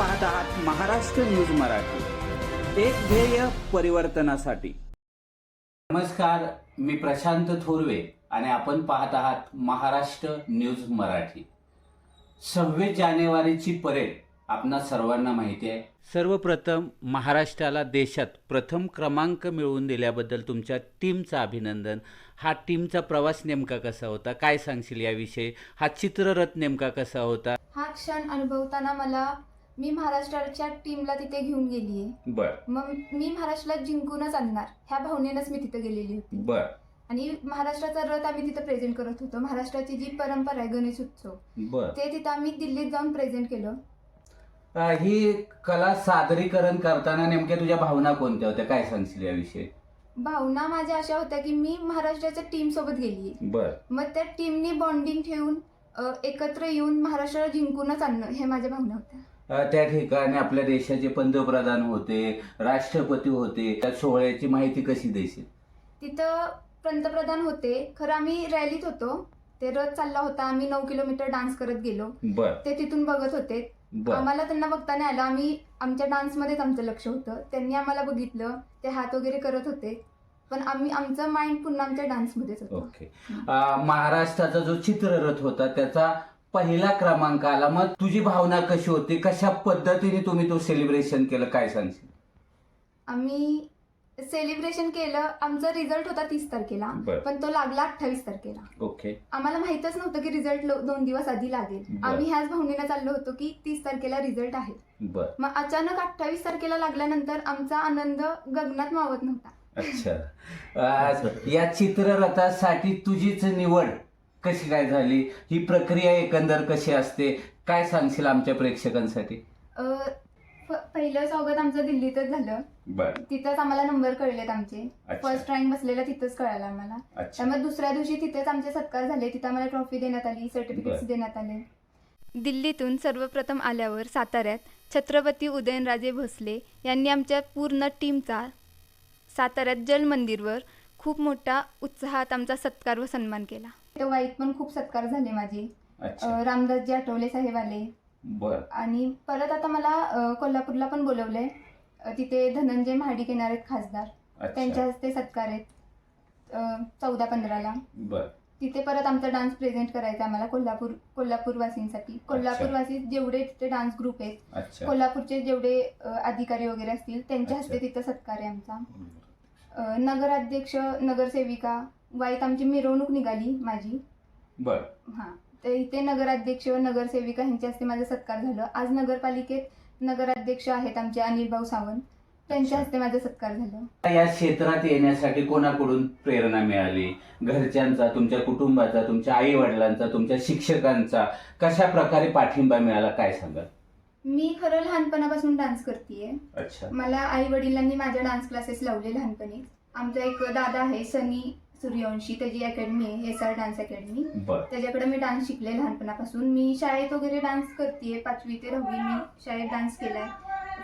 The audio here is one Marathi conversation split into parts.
पाहत आहात महाराष्ट्र न्यूज मराठी. एक ध्येय परिवर्तनासाठी. नमस्कार मी प्रशांत थोरवे आणि आपण पाहत आहात महाराष्ट्र न्यूज मराठी. सव्वीस जानेवारीची परेड आपणा सर्वांना माहिती आहे. सर्वप्रथम महाराष्ट्राला देशात प्रथम क्रमांक मिळवून दिल्याबद्दल तुमच्या टीमचं अभिनंदन. हा टीमचा प्रवास नेमका कसा होता? काय सांगशील याविषयी? हा चित्ररथ नेमका कसा होता? हा क्षण अनुभवताना मला मी महाराष्ट्राच्या टीमला तिथे घेऊन गेली आहे बर. मग मी महाराष्ट्राला जिंकूनच आणणार. ह्या भावनेनंच मी तिथे गेलेली होती. बर. आणि महाराष्ट्राचा रथ आम्ही तिथे प्रेझेंट करत होतो. महाराष्ट्राची जी परंपरा आहे गणेश उत्सव बर. ते तिथं आम्ही दिल्लीत जाऊन प्रेझेंट केलं. अ, ही कला सादरीकरण करताना नेमक्या तुझ्या भावना कोणत्या होत्या? काय सांगशील याविषयी? भावना माझ्या अशा होत्या की मी महाराष्ट्राच्या टीम सोबत गेली बर. मग त्या टीमनी बॉन्डिंग ठेवून अ, एकत्र येऊन महाराष्ट्राला जिंकूनच आणणं हे माझ्या भावना होत्या. त्या ठिकाणी आपल्या देशाचे पंतप्रधान होते राष्ट्रपती होते. त्या सोहळ्याची माहिती कशी देशील? तिथं पंतप्रधान होते. खरं आम्ही रॅलीत होतो. ते रथ चालला होता. आम्ही नऊ किलोमीटर डान्स करत गेलो. बर. ते तिथून बघत होते. बर. आम्हाला त्यांना बघता नाही आलं. आम्ही आमच्या डान्समध्येच आमचं लक्ष होतं. त्यांनी आम्हाला बघितलं. ते हात वगैरे करत होते. पण आम्ही आमचं माइंड पुन्हा आमच्या डान्समध्येच होतं. ओके. अ, महाराष्ट्राचा जो चित्ररथ होता त्याचा पहिला क्रमांक आला. मग तुझी भावना कशी होती? कशा पद्धतीने तुम्ही तो सेलिब्रेशन केलं? काय सांगशील? आम्ही सेलिब्रेशन केलं. आमचा रिझल्ट होता तीस तारखेला बर. पण तो लागला अठ्ठावीस तारखेला. ओके. आम्हाला माहितच नव्हतं की रिझल्ट दोन दिवस आधी लागेल. बर. आम्ही ह्याच भावनेनं चाललो होतो की तीस तारखेला रिझल्ट आहे. बर. मग अचानक अठ्ठावीस तारखेला लागल्यानंतर आमचा आनंद गगनात मावत नव्हता. अच्छा. या चित्ररथासाठी तुझीच निवड कशी काय झाली? ही प्रक्रिया एकंदर कशी असते? काय सांगशील आमच्या प्रेक्षकांसाठी? पहिलं स्वागत आमचं दिल्लीतच झालं. बर. तिथंच आम्हाला नंबर कळलेत आमचे. अच्छा. फर्स्ट रँक बसलेला तिथंच कळालं आम्हाला. अच्छा. त्यामुळे दुसऱ्या दिवशी तिथेच आमचे सत्कार झाले. तिथं आम्हाला ट्रॉफी देण्यात आली सर्टिफिकेट्स बरं. देण्यात आले. दिल्लीतून सर्वप्रथम आल्यावर साताऱ्यात छत्रपती उदयनराजे भोसले यांनी आमच्या पूर्ण टीमचा साताऱ्यात जल मंदिरवर खूप मोठा उत्साहात आमचा सत्कार व सन्मान केला. तर वाईट पण खूप सत्कार झाले माझे. अच्छा. अ, रामदासजी आठवले साहेब आले बर. आणि परत आता मला अ, कोल्हापूरला पण बोलवलंय. अ, तिथे धनंजय महाडिक येणार आहेत खासदार. त्यांच्या अच्छा हस्ते सत्कार आहेत. चौदा पंधराला. बर. तिथे परत आमचा डान्स प्रेझेंट करायचा आम्हाला कोल्हापूर कोल्हापूर वासींसाठी कोल्हापूरवासी जेवढे तिथे डान्स ग्रुप आहेत अच्छा. कोल्हापूरचे जेवढे अ, अधिकारी वगैरे असतील त्यांच्या हस्ते अच्छा. तिथं सत्कार आहे आमचा. अ, नगराध्यक्ष नगरसेविका वाईट आमची मिरवणूक निघाली माझी. बर. हां. तर इथे नगराध्यक्ष नगरसेविका यांच्या हस्ते माझा सत्कार झालं. आज नगरपालिकेत नगराध्यक्ष आहेत आमचे अनिल भाऊ सावंत. त्यांच्या. हस्ते माझा सत्कार झाला. या क्षेत्रात येण्यासाठी कोणाकडून प्रेरणा मिळाली? घरच्यांचा तुमच्या कुटुंबाचा तुमच्या आई वडिलांचा तुमच्या शिक्षकांचा कशा प्रकारे पाठिंबा मिळाला? काय सांगाल? मी खरं लहानपणापासून डान्स करते अच्छा. मला आई वडिलांनी माझ्या डान्स क्लासेस लावले लहानपणी आमचा एक दादा आहे सनी. सूर्यवंशी त्याची अकॅडमी आहे एस आर डान्स अकॅडमी बर. त्याच्याकडे मी डान्स शिकले लहानपणापासून. मी शाळेत वगैरे डान्स करते पाचवी ते दहावी मी शाळेत डान्स केलाय.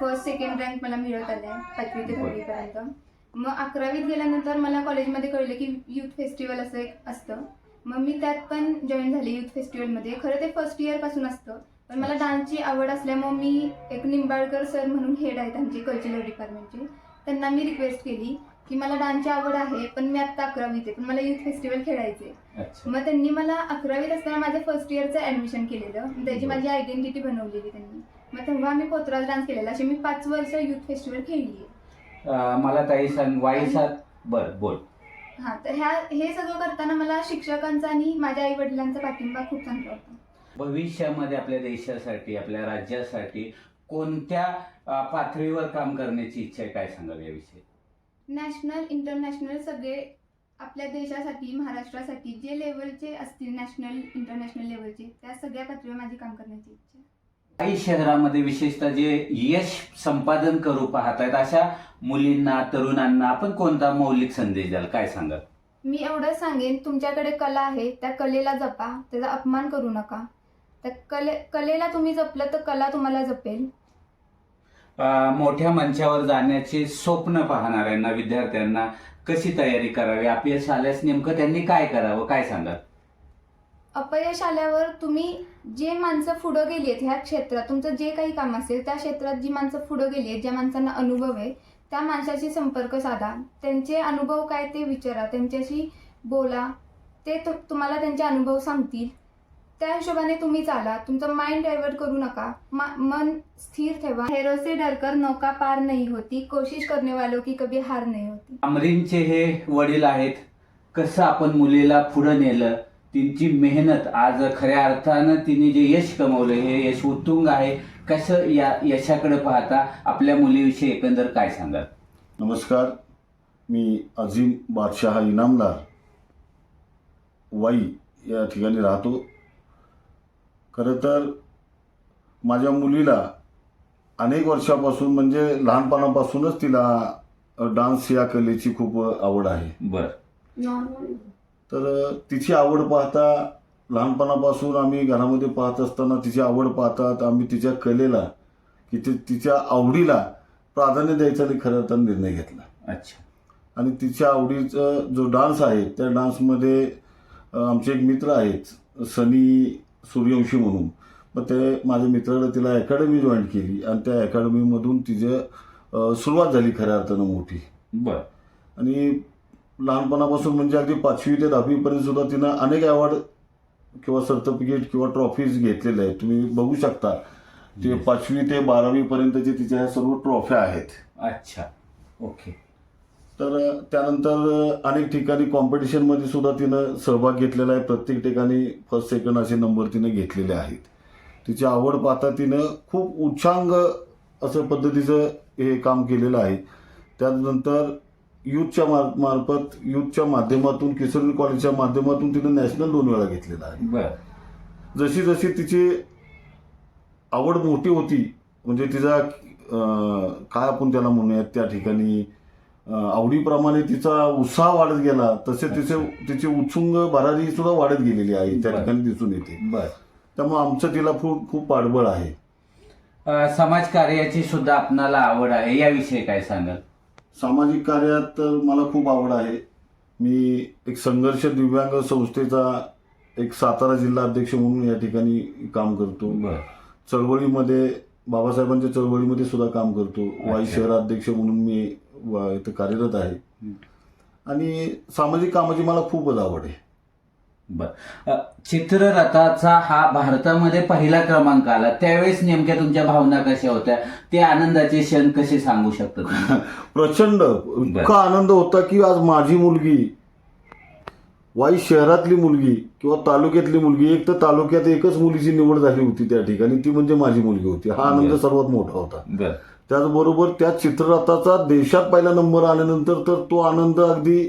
फर्स्ट सेकंड रँक मला मिळत आलाय पाचवी ते दहावीपर्यंत मग अकरावीत गेल्यानंतर मला कॉलेजमध्ये कळलं की युथ फेस्टिवल असं एक असतं. मग मी त्यात पण जॉईन झाले युथ फेस्टिवलमध्ये खरं ते फर्स्ट इयरपासून असतं. पण मला डान्सची आवड असल्यामुळे मी एक निंबाळकर सर म्हणून हेड आहेत आमचे कल्चरल डिपार्टमेंटचे त्यांना मी रिक्वेस्ट केली. की मला डान्सची आवड आहे पण मी आत्ता अकरावीत आहे पण मला युथ फेस्टिवल खेळायचे अच्छा. मग त्यांनी मला अकरावीत असताना माझ्या फर्स्ट इयरचं ऍडमिशन केलेलं. त्याची. माझी आयडेंटिटी बनवलेली त्यांनी. मग तेव्हा मी पोतराज डान्स केलेला. अशी मी पाच वर्ष युथ फेस्टिवल खेळली अं, मला ताई सांग वाईसात बर बोल. हा तर ह्या हे सगळं करताना मला शिक्षकांचा आणि माझ्या आई वडिलांचा पाठिंबा खूप चांगला होता. भविष्यामध्ये आपल्या देशासाठी आपल्या राज्यासाठी कोणत्या अं, पातळीवर काम करण्याची इच्छा आहे? काय सांगाल याविषयी? नॅशनल इंटरनॅशनल सगळे आपल्या देशासाठी महाराष्ट्रासाठी जे लेवलचे असतील नॅशनल इंटरनॅशनल लेवलचे त्या सगळ्या पातळीवर माझी काम करण्याची इच्छा आहे. काही शहरामध्ये विशेषतः जे यश संपादन करू पाहतायत अशा मुलींना तरुणांना आपण कोणता मौलिक संदेश द्याल? काय सांगाल? मी एवढंच सांगेन तुमच्याकडे कला आहे त्या कलेला जपा त्याचा अपमान करू नका. त्या कले कलेला तुम्ही जपलं तर कला तुम्हाला जपेल. मोठ्या मंचावर जाण्याचे स्वप्न पाहणाऱ्यांना विद्यार्थ्यांना? कशी तयारी करावी? अपयश आल्यास नेमकं त्यांनी काय करावं? काय सांगाल? अपयश आल्यावर तुम्ही जे माणसं पुढं गेली आहेत ह्या क्षेत्रात तुमचं जे काही काम असेल त्या क्षेत्रात जी माणसं पुढं गेली आहेत ज्या माणसांना अनुभव आहे त्या माणसाशी संपर्क साधा. त्यांचे अनुभव काय ते विचारा. त्यांच्याशी बोला. ते तुम्हाला त्यांचे अनुभव सांगतील. त्या हिशोबाने तुम्ही चाला. तुमचं माइंड डायव्हर्ट करू नका. मन स्थिर ठेवा. हेरो से डरकर नौका पार नाही होती. कोशिश करने वालों की कभी हार नाही होती. अमरीनचे हे वडील आहेत. कसं आपण मुलीला पुढं नेलं? तिची मेहनत आज खऱ्या अर्थानं तिने जे यश कमवलं हे यश उत्तुंग आहे. कसं या यशाकडे पाहता? आपल्या मुलीविषयी एकंदर काय सांगाल? नमस्कार. मी अझीम बादशाह इनामदार. वाई या ठिकाणी राहतो. खरं तर माझ्या मुलीला अनेक वर्षापासून म्हणजे लहानपणापासूनच तिला डान्स या कलेची खूप आवड आहे. बर. तर तिची आवड पाहता लहानपणापासून आम्ही घरामध्ये पाहत असताना तिची आवड पाहतात आम्ही तिच्या कलेला की ती तिच्या आवडीला प्राधान्य द्यायचा आणि खरं तर निर्णय घेतला. अच्छा. आणि तिच्या आवडीचा जो डान्स आहे त्या डान्समध्ये आमचे एक मित्र आहेत सनी सूर्यवंशी म्हणून. मग ते माझ्या मित्राकडे तिला अकॅडमी जॉईन केली आणि त्या अकॅडमीमधून तिचं सुरुवात झाली खऱ्या अर्थानं मोठी. बर. आणि लहानपणापासून म्हणजे अगदी पाचवी ते दहावीपर्यंत सुद्धा तिनं अनेक अवॉर्ड किंवा सर्टिफिकेट किंवा ट्रॉफीज घेतलेल्या आहेत. तुम्ही बघू शकता. ते. पाचवी ते बारावीपर्यंतचे तिच्या ह्या सर्व ट्रॉफ्या आहेत. अच्छा. ओके तर त्यानंतर अनेक ठिकाणी कॉम्पिटिशनमध्ये सुद्धा तिनं सहभाग घेतलेला आहे. प्रत्येक ठिकाणी फर्स्ट सेकंड असे नंबर तिनं घेतलेले आहेत. तिची आवड पाहता तिनं खूप उच्चांग असं पद्धतीचं हे काम केलेलं आहे. त्यानंतर युथच्या मार मार्फत युथच्या माध्यमातून किशोरी कॉलेजच्या माध्यमातून तिनं नॅशनल दोन वेळा घेतलेला आहे. जशी जशी तिची आवड मोठी होती म्हणजे तिचा काय आपण त्याला म्हणूयात त्या ठिकाणी आवडीप्रमाणे तिचा उत्साह वाढत गेला तसे तिचे तिची उत्सुंग भरारी सुद्धा वाढत गेलेली आहे त्या. ठिकाणी दिसून येते. बर. त्यामुळे आमचं तिला खूप खूप पाठबळ आहे. अ, समाजकार्याची सुद्धा आपणाला आवड आहे याविषयी काय सांगाल? सामाजिक कार्यात तर मला खूप आवड आहे. मी एक संघर्ष दिव्यांग संस्थेचा एक सातारा जिल्हा अध्यक्ष म्हणून या ठिकाणी काम करतो. बर. चळवळीमध्ये बाबासाहेबांच्या चळवळीमध्ये सुद्धा काम करतो. वाई. शहराध्यक्ष म्हणून मी इथं कार्यरत आहे. आणि सामाजिक कामाची मला खूपच आवड आहे. बर. चित्ररथाचा हा भारतामध्ये पहिला क्रमांक आला. त्यावेळेस नेमक्या तुमच्या भावना कशा होत्या? ते आनंदाचे क्षण कसे सांगू शकता तुम्ही? प्रचंड. इतका आनंद होता की आज माझी मुलगी वाई शहरातली मुलगी किंवा तालुक्यातली मुलगी एक तर तालुक्यात एकच मुलीची निवड झाली होती त्या ठिकाणी ती म्हणजे माझी मुलगी होती. हा आनंद. सर्वात मोठा होता. त्याचबरोबर त्या चित्ररथाचा देशात पहिला नंबर आल्यानंतर तर तो आनंद अगदी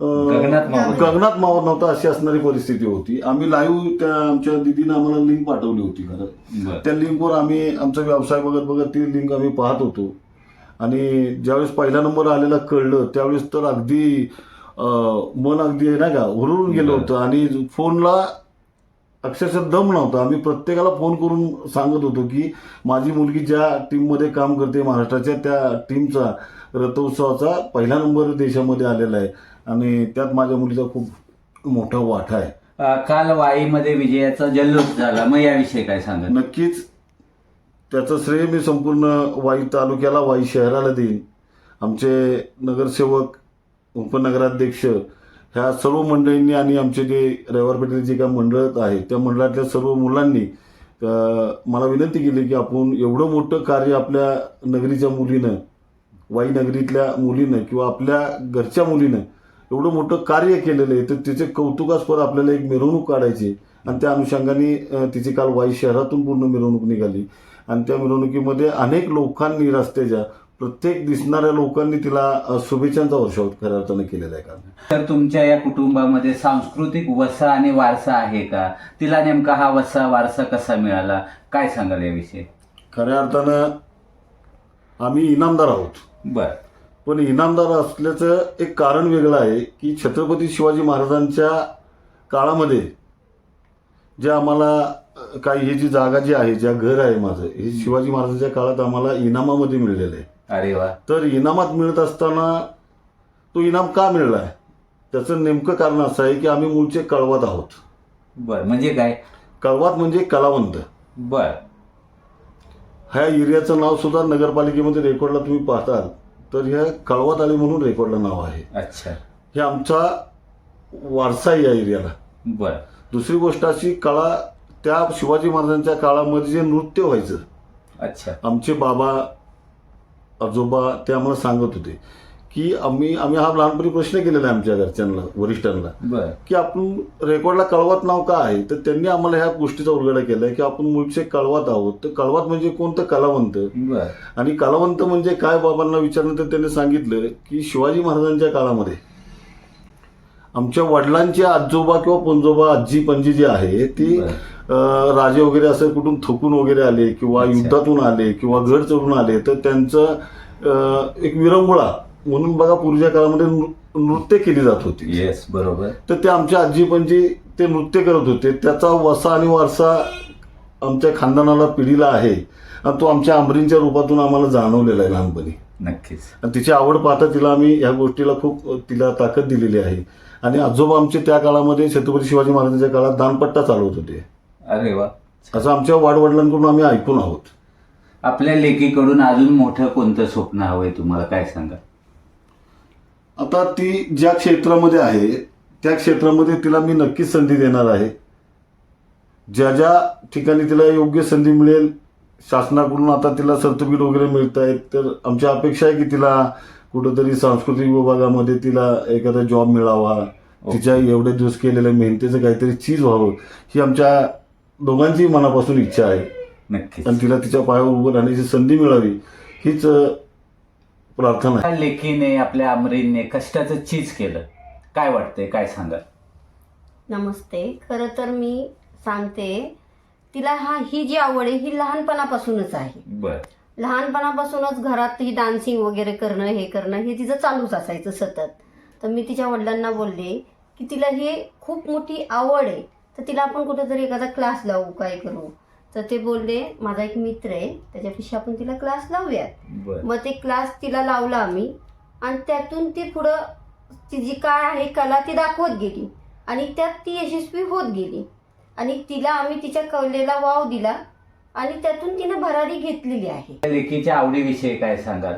गगनात मावत. नव्हता अशी असणारी परिस्थिती होती. आम्ही लाईव्ह त्या आमच्या दिदीनं आम्हाला लिंक पाठवली होती खरं. त्या लिंकवर आम्ही आमचा व्यवसाय बघत बघत ती लिंक आम्ही पाहत होतो. आणि ज्यावेळेस पहिला नंबर आलेला कळलं त्यावेळेस तर अगदी मन अगदी नाही का हुरळून गेलं. होतं. आणि फोनला अक्षरशः दम नव्हता. आम्ही प्रत्येकाला फोन करून सांगत होतो की माझी मुलगी ज्या टीममध्ये काम करते महाराष्ट्राच्या त्या टीमचा रथोत्सवाचा पहिला नंबर देशामध्ये आलेला आहे. आणि त्यात माझ्या मुलीचा खूप मोठा वाटा आहे. अ, काल वाईमध्ये विजयाचा जल्लोष झाला. मग याविषयी काय सांगाल नक्कीच. त्याचं श्रेय मी संपूर्ण वाई तालुक्याला वाई शहराला देईन. आमचे नगरसेवक उपनगराध्यक्ष ह्या सर्व मंडळींनी आणि आमचे जे रविवार पेठेचे जे काही मंडळ आहेत त्या मंडळातल्या सर्व मुलांनी मला विनंती केली की आपण एवढं मोठं कार्य आपल्या नगरीच्या मुलीनं वाई नगरीतल्या मुलीनं किंवा आपल्या घरच्या मुलीनं एवढं मोठं कार्य केलेलं आहे तर तिचे कौतुकास्पद आपल्याला एक मिरवणूक काढायची आणि त्या अनुषंगाने तिची काल वाई शहरातून पूर्ण मिरवणूक निघाली. आणि त्या मिरवणुकीमध्ये अनेक लोकांनी रस्त्याच्या प्रत्येक दिसणाऱ्या लोकांनी तिला शुभेच्छांचा वर्षाव खऱ्या अर्थानं केलेला आहे काल तर तुमच्या या कुटुंबामध्ये सांस्कृतिक वसा आणि वारसा आहे का? तिला नेमका हा वसा वारसा कसा मिळाला? काय सांगाल याविषयी? खऱ्या अर्थानं आम्ही इनामदार आहोत. बर. पण इनामदार असल्याचं एक कारण वेगळं आहे की छत्रपती शिवाजी महाराजांच्या काळामध्ये जे आम्हाला अ, काही ही जी जागा जी आहे ज्या घर आहे माझं हे शिवाजी महाराजांच्या काळात आम्हाला इनामामध्ये मिळलेलं आहे. अरे वा. तर इनामात मिळत असताना तो इनाम का मिळला? आहे त्याचं नेमकं कारण असं आहे की आम्ही मूळचे कळवत आहोत. बर म्हणजे काय? कळवात म्हणजे कलावंत. बर. ह्या एरियाचं नाव सुद्धा नगरपालिकेमध्ये रेकॉर्डला तुम्ही पाहताल तर ह्या कळवात आले म्हणून रेकॉर्डला नाव आहे. अच्छा. हे आमचा वारसा आहे या एरियाला. बर. दुसरी गोष्ट अशी कला त्या शिवाजी महाराजांच्या काळामध्ये जे नृत्य व्हायचं अच्छा. आमचे बाबा आजोबा ते आम्हाला सांगत होते की आम्ही आम्ही हा लहानपणी प्रश्न केलेला आहे आमच्या घरच्यांना वरिष्ठांना की आपण रेकॉर्डला कळवात नाव का आहे? तर त्यांनी आम्हाला ह्या गोष्टीचा उलगडा केलाय की आपण मूळचे कळवात आहोत. तर कळवात म्हणजे कोणतं कलावंत. आणि कलावंत म्हणजे काय बाबांना विचारलं तर त्यांनी सांगितलं की शिवाजी महाराजांच्या काळामध्ये आमच्या वडिलांचे आजोबा किंवा पंजोबा आजी पणजी जी आहे ती राजे वगैरे असं कुठून थकून वगैरे आले किंवा. युद्धातून आले किंवा गड चढून आले तर त्यांचं एक विरंगुळा म्हणून बघा पूर्वीच्या काळामध्ये नृत्य केली जात होती. येस बरोबर. तर ते आमच्या आजी पणजी ते नृत्य करत होते. त्याचा वसा आणि वारसा आमच्या खानदानाला पिढीला आहे आणि तो आमच्या आंबरींच्या रूपातून आम्हाला जाणवलेला आहे लहानपणी. नक्कीच. आणि तिची आवड पाहता तिला आम्ही ह्या गोष्टीला खूप तिला ताकद दिलेली आहे. आणि आजोबा आमचे त्या काळामध्ये छत्रपती शिवाजी महाराजांच्या काळात दानपट्टा चालवत होते. अरे वा. असं आमच्या वाडवडिलांकडून आम्ही ऐकून आहोत. आपल्या लेकीकडून अजून मोठं कोणतं स्वप्न हवंय तुम्हाला? काय सांगा? आता ती ज्या क्षेत्रामध्ये आहे त्या क्षेत्रामध्ये तिला मी नक्कीच संधी देणार आहे. ज्या ज्या ठिकाणी तिला योग्य संधी मिळेल शासनाकडून आता तिला सर्टिफिकेट वगैरे मिळत आहेत तर आमची अपेक्षा आहे की तिला कुठंतरी सांस्कृतिक विभागामध्ये तिला एखादा जॉब मिळावा तिच्या एवढे दिवस केलेल्या मेहनतीचं काहीतरी चीज व्हावं ही आमच्या दोघांची मनापासून इच्छा आहे. नक्कीच. आणि तिला तिच्या पायावर उभं राहण्याची संधी मिळावी हीच अ, प्रार्थना आहे. लेकीने आपल्या अमरीने कष्टाचं चीज केलं. काय वाटतंय? काय सांगा नमस्ते. खरं तर मी सांगते तिला हा ही जी आवड आहे ही लहानपणापासूनच आहे. बर. लहानपणापासूनच घरात ही डान्सिंग वगैरे करणं हे करणं हे तिचं चालूच असायचं सतत. तर मी तिच्या वडिलांना बोलले की तिला हे खूप मोठी आवड आहे. तर तिला आपण कुठेतरी एखादा क्लास लावू काय करू. तर ते बोलले माझा एक मित्र आहे त्याच्यापेक्षा आपण तिला क्लास लावूयात. बर. मग ते क्लास तिला लावला आम्ही आणि त्यातून ती पुढं ती जी काय आहे कला ती दाखवत गेली. आणि त्यात ती यशस्वी होत गेली. आणि तिला आम्ही तिच्या कलेला वाव दिला आणि त्यातून तिने भरारी घेतलेली आहे. त्या लेकीच्या आवडीविषयी काय सांगाल?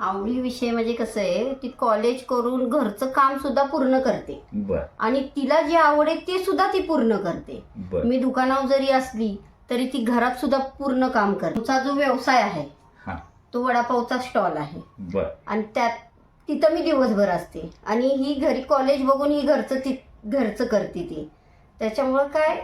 आवडीविषय म्हणजे कसं आहे ती कॉलेज करून घरचं काम सुद्धा पूर्ण करते. बर. आणि तिला जे आवड आहे ते सुद्धा ती पूर्ण करते. बर. मी दुकानावर जरी असली तरी ती घरात सुद्धा पूर्ण काम करते. तुमचा जो व्यवसाय आहे हा. तो वडापावचा स्टॉल आहे. बर. आणि त्यात तिथं मी दिवसभर असते. आणि ही घरी कॉलेज बघून ही घरचं ती घरचं करते ती. त्याच्यामुळं काय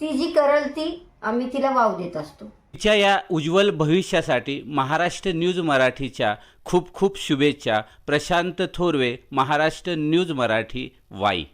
ती जी करल ती आम्ही तिला वाव देत असतो. तिच्या या उज्ज्वल भविष्यासाठी महाराष्ट्र न्यूज मराठीच्या खूप खूप शुभेच्छा. प्रशांत थोरवे महाराष्ट्र न्यूज मराठी वाई.